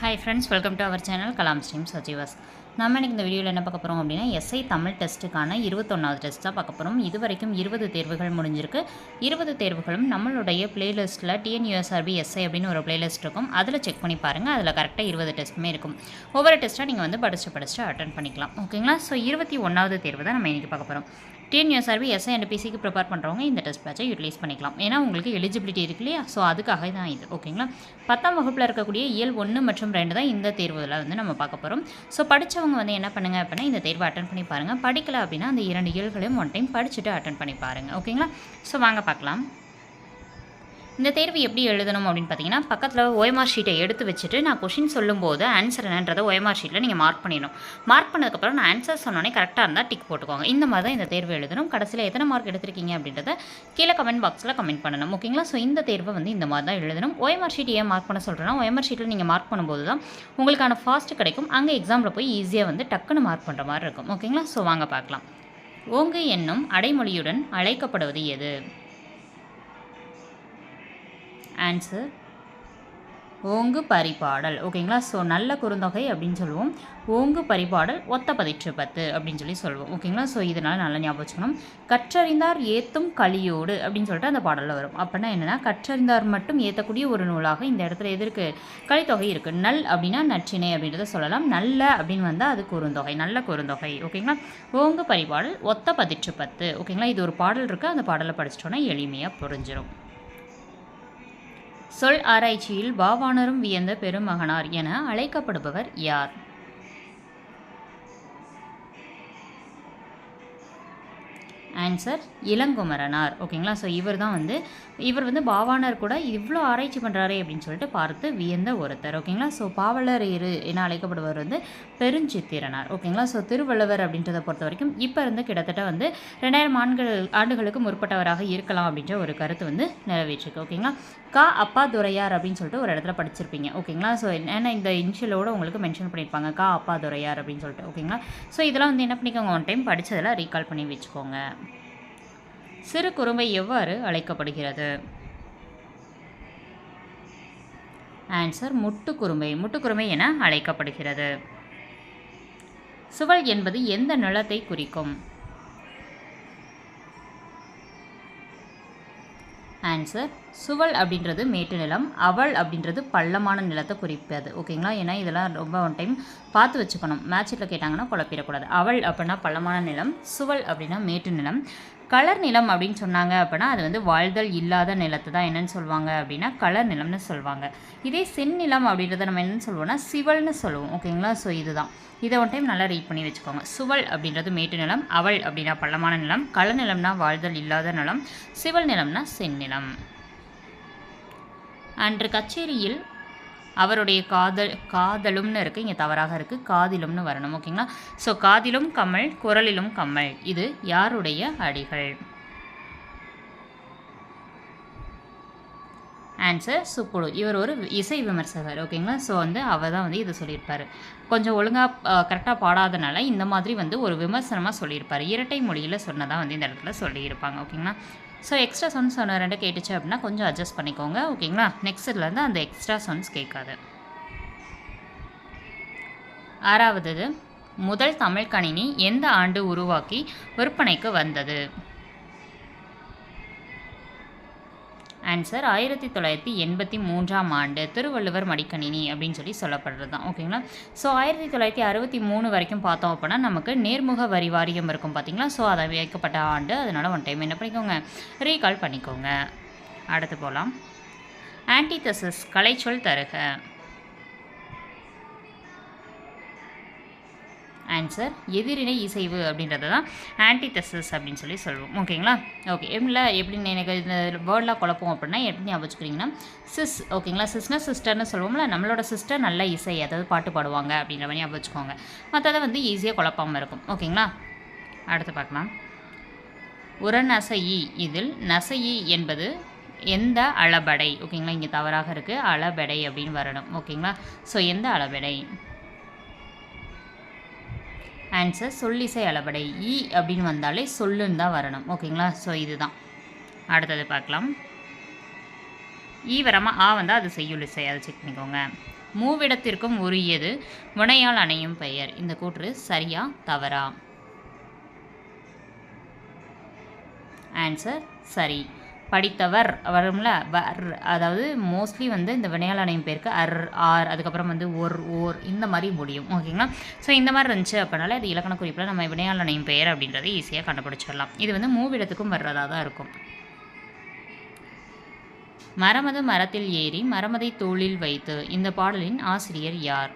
Hi friends welcome to our channel Kalam stream சஜிவாஸ் நம்ம இன்னைக்கு இந்த வீடியோவில் என்ன பார்க்க போகிறோம் அப்படின்னா எஸ்ஐ தமிழ் டெஸ்ட்டுக்கான இருபத்தொன்னாவது டெஸ்ட் தான் பார்க்க போகிறோம் இது வரைக்கும் இருபது தேர்வுகள் முடிஞ்சிருக்கு. இருபது தேர்வுகளும் நம்மளுடைய பிளேலிஸ்ட்டில் டிஎன்யூஎஸ்ஆர்பி எஸ்ஐ அப்படின்னு ஒரு பிளேலிஸ்ட் இருக்கும். அதில் செக் பண்ணி பாருங்கள் அதில் கரெக்டாக இருபது டெஸ்ட்டுமே இருக்கும். ஒவ்வொரு டெஸ்ட்டாக நீங்கள் வந்து படிச்சு படிச்சு அட்டன் பண்ணிக்கலாம். ஓகேங்களா ஸோ இருபத்தி ஒன்றாவது தேர்வு தான் நம்ம இன்றைக்கி பார்க்க போகிறோம் டிஎன்யூஎஸ்ஆர்பி எஸ்ஐ அண்ட் பிசிக்கு ப்ரிப்பேர் பண்ணுறவங்க இந்த டெஸ்ட் பேட்சை யூட்டிலைஸ் பண்ணிக்கலாம். ஏன்னா உங்களுக்கு எலிஜிபிலிட்டி இருக்கு இல்லையா? ஸோ அதுக்காக தான் இது. ஓகேங்களா பத்தாம் வகுப்பில் இருக்கக்கூடிய இயல் ஒன்று மற்றும் ரெண்டு தான் இந்த தேர்வுல வந்து நம்ம பார்க்க போகிறோம் ஸோ படித்தவங்க வந்து என்ன பண்ணுங்க அப்படின்னா இந்த தேர்வை அட்டன் பண்ணி பாருங்கள் படிக்கல அப்படின்னா அந்த இரண்டு இயல்களையும் ஒன் டைம் படிச்சுட்டு அட்டன் பண்ணி பாருங்கள் ஓகேங்களா ஸோ வாங்க பார்க்கலாம். இந்த தேர்வு எப்படி எழுதணும் அப்படின்னு பார்த்தீங்கன்னா பக்கத்தில் ஓஎம்ஆர் ஷீட்டை எடுத்து வச்சுட்டு நான் கொஷின் சொல்லும்போது ஆன்சர் என்னன்றதை ஓஎம்ஆர் ஷீட்டில் நீங்கள் மார்க் பண்ணிடணும். மார்க் பண்ணதுக்கப்புறம் நான் ஆன்சர் சொன்னோன்னே கரெக்டாக இருந்தால் டிக் போட்டுக்கோங்க. இந்த மாதிரி தான் இந்த தேர்வு எழுதணும். கடைசியில் எத்தனை மார்க் எடுத்திருக்கீங்க அப்படின்றத கீழே கமெண்ட் பாக்ஸில் கமெண்ட் பண்ணணும். ஓகேங்களா ஸோ இந்த தேர்வை வந்து இந்த மாதிரி தான் எழுதணும். ஓஎம்ஆர் ஷீட் ஏன் மார்க் பண்ண சொல்கிறேன்னா ஓஎம்ஆர் ஷீட்டில் நீங்கள் மார்க் பண்ணும்போது தான் உங்களுக்கான ஃபாஸ்ட் கிடைக்கும். அங்கே எக்ஸாமில் போய் ஈஸியாக வந்து டக்குன்னு மார்க் பண்ணுற மாதிரி இருக்கும். ஓகேங்களா ஸோ வாங்க பார்க்கலாம். ஓங்கு என்னும் அடைமொழியுடன் அழைக்கப்படுவது எது? ஆன்சர் ஓங்கு பரிபாடல். ஓகேங்களா? ஸோ நல்ல குறுந்தொகை அப்படின்னு சொல்லுவோம். ஓங்கு பரிபாடல் ஒத்த பதிற்று பத்து அப்படின்னு சொல்லி சொல்லுவோம். ஓகேங்களா? ஸோ இதனால் நல்லா ஞாபகம் வச்சுக்கணும். கற்றறிந்தார் ஏத்தும் கலியோடு அப்படின்னு சொல்லிட்டு அந்த பாடலில் வரும். அப்படின்னா என்னென்னா கற்றறிந்தார் மட்டும் ஏற்றக்கூடிய ஒரு நூலாக இந்த இடத்துல எது இருக்குது கலித்தொகை இருக்குது நல் அப்படின்னா நற்றினை அப்படின்றத சொல்லலாம். நல்ல அப்படின்னு வந்தால் அது குறுந்தொகை. நல்ல குறுந்தொகை. ஓகேங்களா? ஓங்கு பரிபாடல் ஒத்த பதிற்று பத்து. ஓகேங்களா? இது ஒரு பாடல் இருக்குது அந்த பாடலை படிச்சிட்டோன்னா எளிமையாக புரிஞ்சிடும் சொல் ஆராய்ச்சியில் பாவாணரும் வியந்த பெருமகனார் என அழைக்கப்படுபவர் யார்? ஆன்சர் இளங்குமரனார். ஓகேங்களா ஸோ இவர் தான் வந்து இவர் வந்து பாவானர் கூட இவ்வளோ ஆராய்ச்சி பண்ணுறாரே அப்படின்னு சொல்லிட்டு பார்த்து வியந்த ஒருத்தர். ஓகேங்களா ஸோ பாவலர் இரு என அழைக்கப்படுவர் வந்து பெருஞ்சித்திரனார். ஓகேங்களா ஸோ திருவள்ளுவர் அப்படின்றத பொறுத்த வரைக்கும் இப்போ இருந்து கிட்டத்தட்ட வந்து ரெண்டாயிரம் ஆண்டுகள் ஆண்டுகளுக்கு முற்பட்டவராக இருக்கலாம் அப்படின்ற ஒரு கருத்து வந்து நிறைவேற்றிருக்கு. ஓகேங்களா கா அப்பா துரையார் அப்படின்னு சொல்லிட்டு ஒரு இடத்துல படிச்சிருப்பீங்க. ஓகேங்களா ஸோ ஏன்னா இந்த இனிஷியலோட உங்களுக்கு மென்ஷன் பண்ணியிருப்பாங்க? கா அப்பா துரையார் அப்படின்னு சொல்லிட்டு. ஓகேங்களா ஸோ இதெல்லாம் வந்து என்ன பண்ணிக்கோங்க? ஒன் டைம் படித்ததெல்லாம் ரீகால் பண்ணி வச்சுக்கோங்க. சிறு குறும்பை எவ்வாறு அழைக்கப்படுகிறது? ஆன்சர் முட்டுக்குருமை முட்டுக்குருமை என அழைக்கப்படுகிறது. சுவல் என்பது எந்த நிலத்தை குறிக்கும்? ஆன்சர் சுவல் அப்படின்றது மேட்டு நிலம் அவள் அப்படின்றது பள்ளமான நிலத்தை குறிப்பது. ஓகேங்களா ஏன்னா இதெல்லாம் ரொம்ப ஒன் டைம் பார்த்து வச்சுக்கணும். மேட்சில் கேட்டாங்கன்னா குழப்பிடக்கூடாது. அவள் அப்படின்னா பள்ளமான நிலம் சுவல் அப்படின்னா மேட்டு நிலம். கலர் நிலம் அப்படின்னு சொன்னாங்க அப்படின்னா அது வந்து வாழ்தல் இல்லாத நிலத்தை தான் என்னன்னு சொல்லுவாங்க அப்படின்னா கலர் நிலம்னு சொல்லுவாங்க. இதே செந்நிலம் அப்படின்றத நம்ம என்னென்னு சொல்லுவோம்னா சிவல்னு சொல்லுவோம். ஓகேங்களா ஸோ இதுதான். இதை ஒன் டைம் நல்லா ரீட் பண்ணி வச்சுக்கோங்க. சுவல் அப்படின்றது மேட்டு நிலம் அவள் அப்படின்னா பள்ளமான நிலம் கலர் நிலம்னா வாழ்தல் இல்லாத நிலம் சிவல் நிலம்னா செந்நிலம் அன்று கச்சேரியில் அவருடைய காதல் காதலும்னு இருக்குது இங்கே தவறாக இருக்குது காதிலும்னு வரணும். ஓகேங்களா? ஸோ காதிலும் கமல் குரலிலும் கமல். இது யாருடைய அடிகள்? ஆன்சர் சுப்புடு இவர் ஒரு இசை விமர்சகர். ஓகேங்களா? ஸோ வந்து அவர் தான் வந்து இதை சொல்லியிருப்பார். கொஞ்சம் ஒழுங்காக கரெக்டாக பாடாதனால இந்த மாதிரி வந்து ஒரு விமர்சனமாக சொல்லியிருப்பார். இரட்டை மொழியில் சொன்னதாக வந்து இந்த இடத்துல சொல்லியிருப்பாங்க. ஓகேங்களா? ஸோ எக்ஸ்ட்ரா சன்ஸ் ஒன்று ரெண்டு கேட்டுச்சு அப்படின்னா கொஞ்சம் அட்ஜஸ்ட் பண்ணிக்கோங்க ஓகேங்களா நெக்ஸ்ட்லேருந்து அந்த எக்ஸ்ட்ரா சன்ஸ் கேட்காது. ஆறாவது முதல் தமிழ் கணினி எந்த ஆண்டு உருவாக்கி விற்பனைக்கு வந்தது? ஆன்சர் ஆயிரத்தி தொள்ளாயிரத்தி எண்பத்தி மூன்றாம் ஆண்டு திருவள்ளுவர் மடிக்கணினி அப்படின்னு சொல்லி சொல்லப்படுறது தான் ஓகேங்களா ஸோ ஆயிரத்தி தொள்ளாயிரத்தி அறுபத்தி மூணு வரைக்கும் பார்த்தோம் அப்படின்னா நமக்கு நேர்முக வரி வாரியம் இருக்கும் பார்த்தீங்களா? ஸோ அதை வைக்கப்பட்ட ஆண்டு. அதனால் ஒன் டைம் என்ன பண்ணிக்கோங்க? ரீகால் பண்ணிக்கோங்க. அடுத்து போகலாம் ஆன்டிதசிஸ் கலைச்சொல் தருக. ஆன்சர் எதிரினை இசைவு அப்படின்றது தான் ஆன்டிதசஸ் அப்படின்னு சொல்லி சொல்லுவோம். ஓகேங்களா ஓகே இல்லை எப்படின்னு எனக்கு இந்த வேர்டெலாம் குழப்பம் அப்படின்னா எப்படி ஞாபகம் வச்சுக்கிறீங்கன்னா சிஸ் ஓகேங்களா சிஸ்னா சிஸ்டர்னு சொல்லுவோம்ல நம்மளோட சிஸ்டர் நல்ல இசை அதாவது பாட்டு பாடுவாங்க அப்படின்ற மாதிரி ஞாபகம் வச்சுக்கோங்க. மற்றதை வந்து ஈஸியாக குழப்பாமல் இருக்கும். ஓகேங்களா அடுத்து பார்க்கலாம். உரநசையி இதில் நசையி என்பது எந்த அளபடை? ஓகேங்களா இங்கே தவறாக இருக்குது அளபெடை அப்படின்னு வரணும். ஓகேங்களா ஸோ எந்த அளபெடை? ஆன்சர் சொல்லிசை அளபடை இ அப்படின்னு வந்தாலே சொல்லுன்னு தான் வரணும். ஓகேங்களா? ஸோ இதுதான். அடுத்தது பார்க்கலாம். ஈ வராமல் ஆ வந்தால் அது செய்யுளிசை அதை செக் பண்ணிக்கோங்க. மூவிடத்திற்கும் உரியது. முனையால் அணையும் பெயர். இந்த கூற்று சரியா தவறா? ஆன்சர் சரி. படித்தவர் வரும்ல வர். அதாவது மோஸ்ட்லி வந்து இந்த வினையாளனையும் பேருக்கு அர் ஆர் அதுக்கப்புறம் வந்து ஒர் ஓர் இந்த மாதிரி முடியும். ஓகேங்களா ஸோ இந்த மாதிரி இருந்துச்சு அப்படின்னால அது இலக்கண குறிப்பில் நம்ம வினையாளனையும் பெயர் அப்படின்றத ஈஸியாக கண்டுபிடிச்சிடலாம். இது வந்து மூவிடத்துக்கும் வர்றதாக தான் இருக்கும். மரமது மரத்தில் ஏறி மரமதை தோளில் வைத்து இந்த பாடலின் ஆசிரியர் யார்?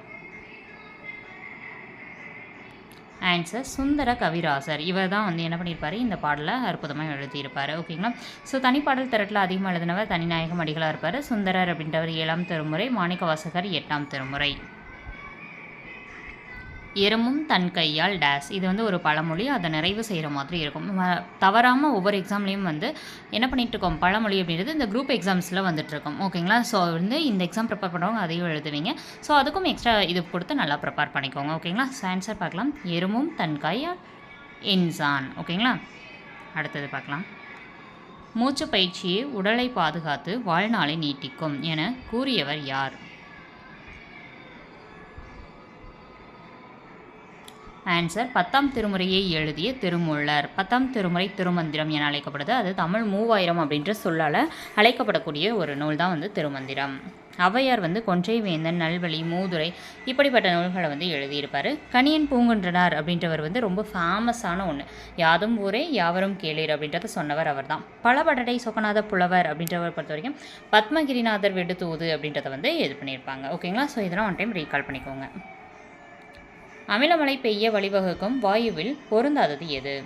ஆன்சர் சுந்தர கவிராசர் இவர் தான் வந்து என்ன பண்ணியிருப்பார் இந்த பாடலை அற்புதமாக எழுதியிருப்பார். ஓகேங்களா ஸோ தனிப்பாடல் திரட்டில் அதிகமாக எழுதினவர் தனிநாயகம் அடிகளாக இருப்பார். சுந்தரர் அப்படின்றவர் ஏழாம் திருமுறை மாணிக்க வாசகர் எட்டாம் திருமுறை. எறும்பும் தன் கையால் டேஸ் இது வந்து ஒரு பழமொழி அதை நிறைவு செய்கிற மாதிரி இருக்கும். தவறாமல் ஒவ்வொரு எக்ஸாம்லேயும் வந்து என்ன பண்ணிட்டு இருக்கோம்? பழமொழி அப்படின்றது இந்த குரூப் எக்ஸாம்ஸில் வந்துட்டுருக்கோம் ஓகேங்களா ஸோ வந்து இந்த எக்ஸாம் ப்ரிப்பேர் பண்ணுறவங்க அதையும் எழுதுவீங்க. ஸோ அதுக்கும் எக்ஸ்ட்ரா இது கொடுத்து நல்லா ப்ரிப்பேர் பண்ணிக்கோங்க. ஓகேங்களா ஸோ ஆன்சர் பார்க்கலாம். எறும்பும் தன் கையால் இன்சான் ஓகேங்களா அடுத்தது பார்க்கலாம். மூச்சு பயிற்சியை உடலை பாதுகாத்து வாழ்நாளை நீட்டிக்கும் என கூறியவர் யார்? ஆன்சர் பத்தாம் திருமுறையை எழுதிய திருமூலர். பத்தாம் திருமுறை திருமந்திரம் என அழைக்கப்படுது. அது தமிழ் மூவாயிரம் அப்படின்ற சொல்லால் அழைக்கப்படக்கூடிய ஒரு நூல் தான் வந்து திருமந்திரம். ஔவையார் வந்து கொன்றை வேந்தன் நல்வழி மூதுரை இப்படிப்பட்ட நூல்களை வந்து எழுதியிருப்பார். கணியன் பூங்குன்றனார் அப்படின்றவர் வந்து ரொம்ப ஃபேமஸான ஒன்று யாதும் ஊரே யாவரும் கேளீர் அப்படின்றத சொன்னவர் அவர் தான் பலபடடை சொக்கநாத புலவர் அப்படின்றவர் பொறுத்த வரைக்கும் பத்மகிரிநாதர் வெடுத்தூது அப்படின்றத வந்து இது பண்ணியிருப்பாங்க. ஓகேங்களா ஸோ இதெல்லாம் ஒன் டைம் ரீகால் பண்ணிக்கோங்க. அமிலமழை பெய்ய வழிவகுக்கும் வாயுவில் பொருந்தாதது எது?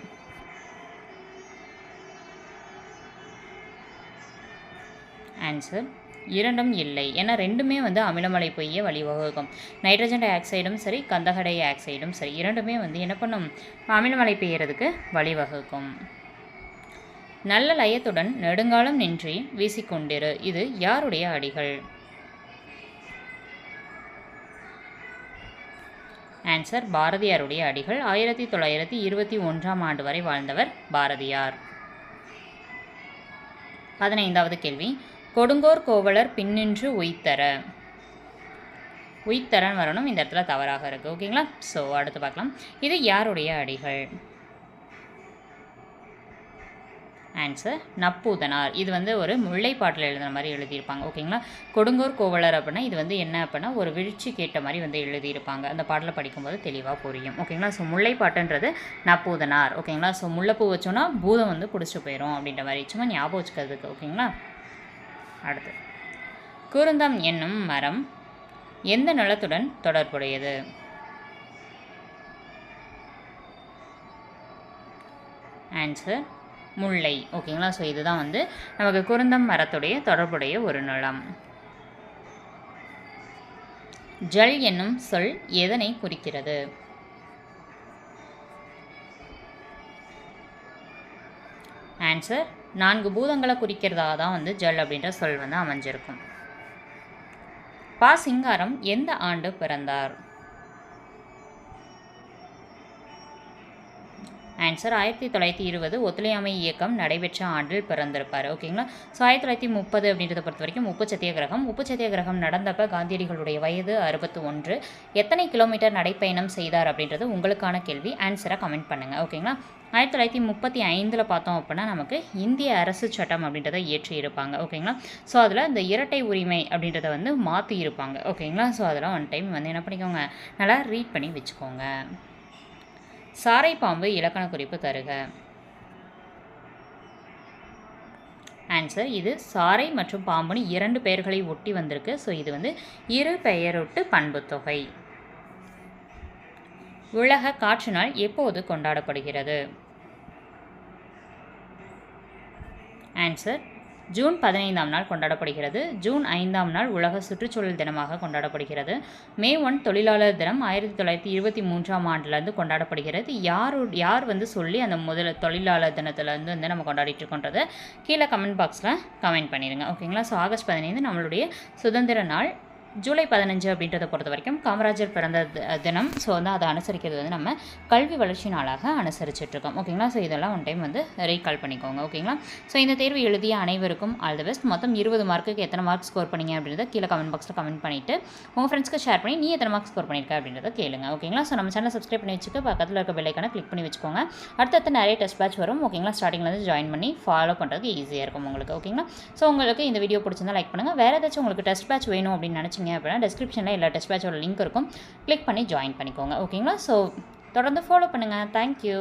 ஆன்சர் இரண்டும் இல்லை. ஏன்னா ரெண்டுமே வந்து அமிலமலை பெய்ய வழிவகுக்கும். நைட்ரஜன் டை ஆக்சைடும் சரி கந்தக டை ஆக்சைடும் சரி இரண்டுமே வந்து என்ன பண்ணும்? அமிலமழை பெய்யறதுக்கு வழிவகுக்கும். நல்ல லயத்துடன் நெடுங்காலம் நின்றி வீசிக்கொண்டிரு. இது யாருடைய அடிகள்? ஆன்சர் பாரதியாருடைய அடிகள். ஆயிரத்தி தொள்ளாயிரத்தி இருபத்தி ஒன்றாம் ஆண்டு வரை வாழ்ந்தவர் பாரதியார். பதினைந்தாவது கேள்வி. கொடுங்கோர் கோவலர் பின்னின்று உய்த்தர. உய்த்தரன் வரணும். இந்த இடத்துல தவறாக இருக்குது ஓகேங்களா ஸோ அடுத்து பார்க்கலாம். இது யாருடைய அடிகள்? ஆன்சர் நப்பூதனார். இது வந்து ஒரு முல்லைப்பாட்டில் எழுதுன மாதிரி எழுதியிருப்பாங்க. ஓகேங்களா கொடுங்கூர் கோவலர் அப்படின்னா இது வந்து என்ன அப்படின்னா ஒரு வீழ்ச்சி கேட்ட மாதிரி வந்து எழுதியிருப்பாங்க. அந்த பாடலை படிக்கும்போது தெளிவாக புரியும். ஓகேங்களா ஸோ முல்லைப்பாட்டுன்றது நப்பூதனார். ஓகேங்களா ஸோ முல்லைப்பூ வச்சோன்னா பூதம் வந்து பிடிச்சி போயிடும் அப்படின்ற மாதிரி. சும்மா ஞாபகம் வச்சுக்கிறதுக்கு. ஓகேங்களா அடுத்து. குருந்தம் என்னும் மரம் எந்த நிலத்துடன் தொடர்புடையது? ஆன்சர் முல்லை. ஓகேங்களா? ஸோ இதுதான் வந்து நமக்கு குருந்தம் மரத்துடைய தொடர்புடைய ஒரு நிலம். ஜல் என்னும் சொல் எதனை குறிக்கிறது? ஆன்சர் நான்கு பூதங்களை குறிக்கிறதா தான் வந்து ஜல் அப்படின்ற சொல் வந்து அமைஞ்சிருக்கும். பா சிங்காரம் எந்த ஆண்டு பிறந்தார்? ஆன்சர் ஆயிரத்தி தொள்ளாயிரத்தி இருபது ஒத்துழையாமை இயக்கம் நடைபெற்ற ஆண்டில் பிறந்திருப்பார். ஓகேங்களா ஸோ ஆயிரத்தி தொள்ளாயிரத்தி முப்பது அப்படின்றத பொறுத்த வரைக்கும் உப்பு சத்தியாகிரகம். உப்பு சத்தியாகிரகம் நடந்தப்ப காந்தியடிகளுடைய வயது அறுபத்து ஒன்று எத்தனை கிலோமீட்டர் நடைப்பயணம் செய்தார் அப்படின்றது உங்களுக்கான கேள்வி. ஆன்சரை கமெண்ட் பண்ணுங்கள் ஓகேங்களா ஆயிரத்தி தொள்ளாயிரத்தி முப்பத்தி ஐந்தில் பார்த்தோம் அப்படின்னா நமக்கு இந்திய அரசு சட்டம் அப்படின்றத இயற்றி இருப்பாங்க ஓகேங்களா ஸோ அதில் இந்த இரட்டை உரிமை அப்படின்றத வந்து மாற்றி இருப்பாங்க ஓகேங்களா ஸோ அதெல்லாம் ஒன் டைம் வந்து என்ன பண்ணிக்கோங்க? நல்லா ரீட் பண்ணி வச்சுக்கோங்க. சாரை பாம்பு இலக்கண குறிப்பு தருக. ஆன்சர் இது சாரை மற்றும் பாம்புன்னு இரண்டு பெயர்களை ஒட்டி வந்திருக்கு. ஸோ இது வந்து இரு பெயரொட்டு பண்புத்தொகை. உலக காற்று நாள் எப்போது கொண்டாடப்படுகிறது? ஆன்சர் ஜூன் பதினைந்தாம் நாள் கொண்டாடப்படுகிறது. ஜூன் ஐந்தாம் நாள் உலக சுற்றுச்சூழல் தினமாக கொண்டாடப்படுகிறது. மே ஒன் தொழிலாளர் தினம் ஆயிரத்தி தொள்ளாயிரத்தி இருபத்தி மூன்றாம் ஆண்டுலேருந்து கொண்டாடப்படுகிறது. யாரு யார் வந்து சொல்லி அந்த முதல் தொழிலாளர் தினத்துலேருந்து வந்து நம்ம கொண்டாடிட்டு இருக்கோன்றதை? கீழே கமெண்ட் பாக்ஸில் கமெண்ட் பண்ணிடுங்க ஓகேங்களா ஸோ ஆகஸ்ட் பதினைந்து நம்மளுடைய சுதந்திர நாள். ஜூலை பதினஞ்சு அப்படின்றத பொறுத்த வரைக்கும் காமராஜர் பிறந்த தினம். ஸோ வந்து அதை அனுசரிக்கிறது வந்து நம்ம கல்வி வளர்ச்சி நாளாக அனுசரிச்சிட்ருக்கோம் ஓகேங்களா ஸோ இதெல்லாம் ஒன் டைம் வந்து ரீகால் பண்ணிக்கோங்க. ஓகேங்களா ஸோ இந்த தேர்வு எழுதிய அனைவருக்கும் ஆல் த பெஸ்ட் மொத்தம் இருபது மார்க்குக்கு எத்தனை மார்க் ஸ்கோர் பண்ணீங்க அப்படின்றத கீழே கமெண்ட் பாக்ஸில் கமெண்ட் பண்ணிவிட்டு உங்கள் ஃப்ரெண்ட்ஸ்க்கு ஷேர் பண்ணி நீ எத்தனை மார்க் ஸ்கோர் பண்ணியிருக்க அப்படின்றத கேளுங்க. ஓகேங்களா ஸோ நம்ம சேனல் சப்ஸ்கிரைப் பண்ணி வச்சுக்க பக்கத்தில் இருக்க பெல்லைக்கான கிளிக் பண்ணி வச்சுக்கோங்க. அடுத்தடுத்து நிறைய டெஸ்ட் பேட்ச் வரும். ஓகேங்களா ஸ்டார்டிங்லேருந்து ஜாயின் பண்ணி ஃபாலோ பண்ணுறதுக்கு ஈஸியாக இருக்கும் உங்களுக்கு. ஓகேங்களா ஸோ உங்களுக்கு இந்த வீடியோ பிடிச்சிருந்தா லைக் பண்ணுங்கள் வேறு ஏதாச்சும் உங்களுக்கு டெஸ்ட் பேட்ச் வேணும் அப்படின்னு நினச்சிங்க அப்படின்னா டிஸ்கிரிப்ஷனில் எல்லா டெஸ்ட் பேட்சோட லிங்க் இருக்கும். கிளிக் பண்ணி ஜாயின் பண்ணிக்கோங்க. ஓகேங்களா ஸோ தொடர்ந்து ஃபாலோ பண்ணுங்கள் தேங்க்யூ